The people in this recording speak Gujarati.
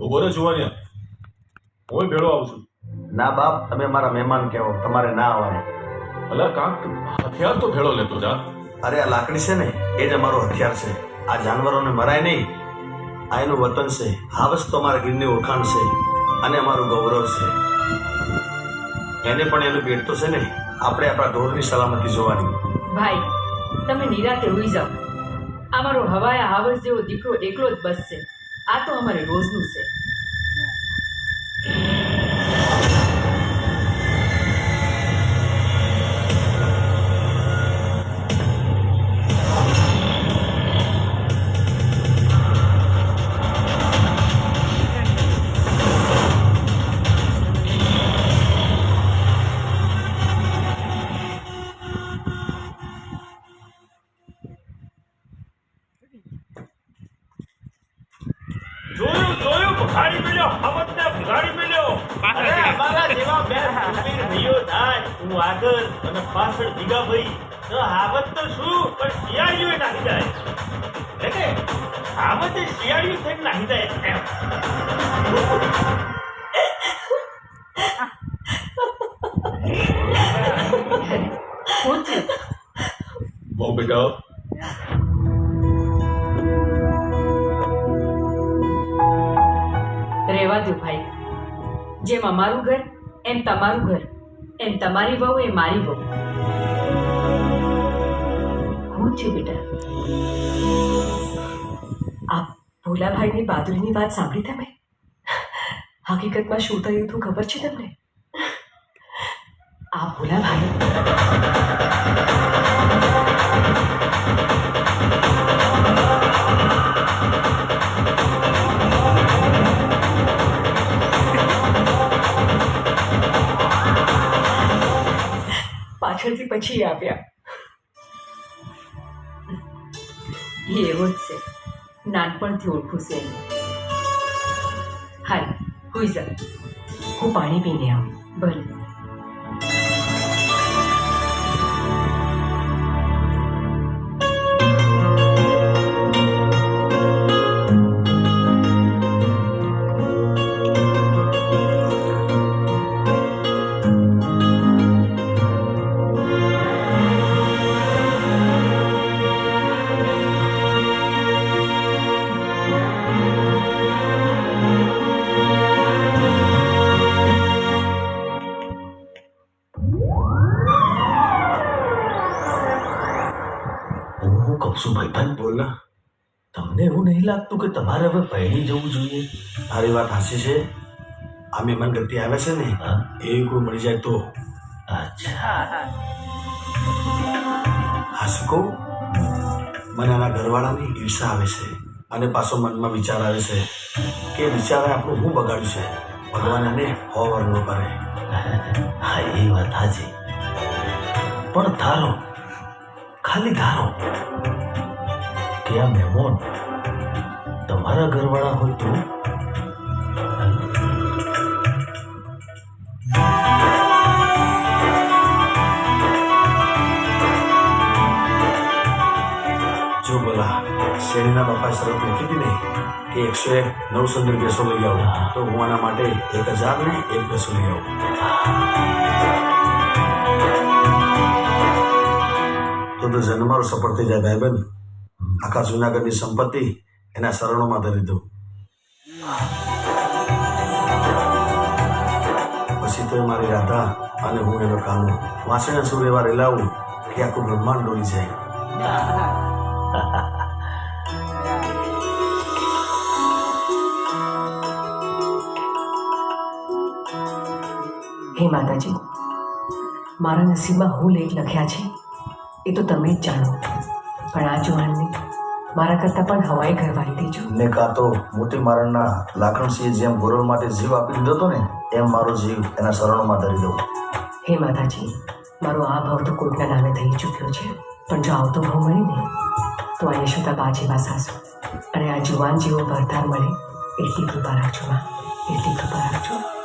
ઊભો રે જુવાનિયા હું ભેળો આવું છું. ના બાપ તમે મારા મહેમાન કહેવો તમારે ના આવવાય અલા કાંક હથિયાર તો ભેળો લેતો જા. અરે આ લાકડી છે ને એ જ અમારો હથિયાર છે. આ જાનવરોને મરાય નહીં. આ એનું વતન છે હાવસ તો અમારા ગીરની ઓળખાણ છે અને અમારું ગૌરવ છે. એને પણ એનું પેટ તો છે ને આપણે આપણા ઢોરની સલામતી જોવાની. ભાઈ તમે નિરાતે હોઈ જાઓ. અમારો હવાયા હાવસ જેવો દીકરો એકલો જ બસશે. આ તો અમારે રોજનું છે. જોયું મળ્યો હમતને ભગાડી મેલ્યો અરે અમારા જેવા બે ભાઈઓ થાય. હું આગળ અને પાછળ ભીગા ભાઈ. તો હાવત તો શું? પણ શિયાળીઓ નાખી જાય. એટલે હાવત એ શિયાળીઓ થઈને નાખી જાય એમ. બહુ બેટા રહેવા દો ભાઈ. જેમ અમારું ઘર, એમ તમારું ઘર, એમ તમારી વહુ એ મારી વહુ. હું થયું બેટા. આ ભોલાભાઈની બહાદુરીની વાત સાંભળી તમે? હકીકતમાં શું થયું હતું ખબર છે તમને? આ ભોલાભાઈ પાછળથી પછી આવ્યા. એ એવો જ છે. નાનપણથી ઓળખું છે હાલ જા. હું પાણી પીને આવું. ભલે. હું હું કહું છું ભાઈબંધ બોલ તમને એવું નહીં લાગતું કે તમારે હવે પહેરી જવું જોઈએ? તારી વાત હાસી છે? આ મહેમાન ગતિ આવે છે ને એ કોઈ મળી જાય તો? અચ્છા. હાસી કહું? મને આના ઘરવાળાની ઈર્ષા આવે છે અને પાછો મનમાં વિચાર આવે છે કે વિચારે આપણું શું બગાડ્યું છે? ભગવાન એને હોવર ન કરે. હા એ વાત હાજી પણ ધારો ખાલી ધારો કે આ મહેમાન તમારા ઘરવાળા હોય તો? જો બોલા શેરીના બાપા શરત મૂકી હતી ને કે એકસો એક નવસો ને બેસો લઈ આવું તો હું આના માટે એક હજાર ને એક બેસો લઈ આવું. તો જન્મારો સફળ થઈ જાય ભાઈબંધ. આખા જુનાગઢની સંપત્તિ એના શરણોમાં ધરી દઉં. પછી તો મારી રાધા અને હું એનો કાનો. વાસણા સુર એવા રેલાવું કે આખું બ્રહ્માંડ ડોલી જાય. હે માતાજી, મારા નસીબમાં હું લેખ લખ્યા છે. એ તો તમે જ જાણો. પણ આ જુવાનને મારા કરતાં પણ હવાઈ ઘરવાળી દેજો. ને કાં તો મોટી મારણના લાખણસિંહે જેમ ગોરળ માટે જીવ આપી દીધો હતો ને એમ મારો જીવ એના શરણોમાં ધરી દઉં. હે માતાજી મારો આ ભાવ તો કોર્ટના નામે થઈ ચૂક્યો છે. પણ જો આવતો ભાવ મળે ને તો આ યશોદા બા જેવા સાસુ. અને આ જુવાન જેવો ભરતાર મળે એટલી કૃપા રાખજો માં એટલી કૃપા રાખજો.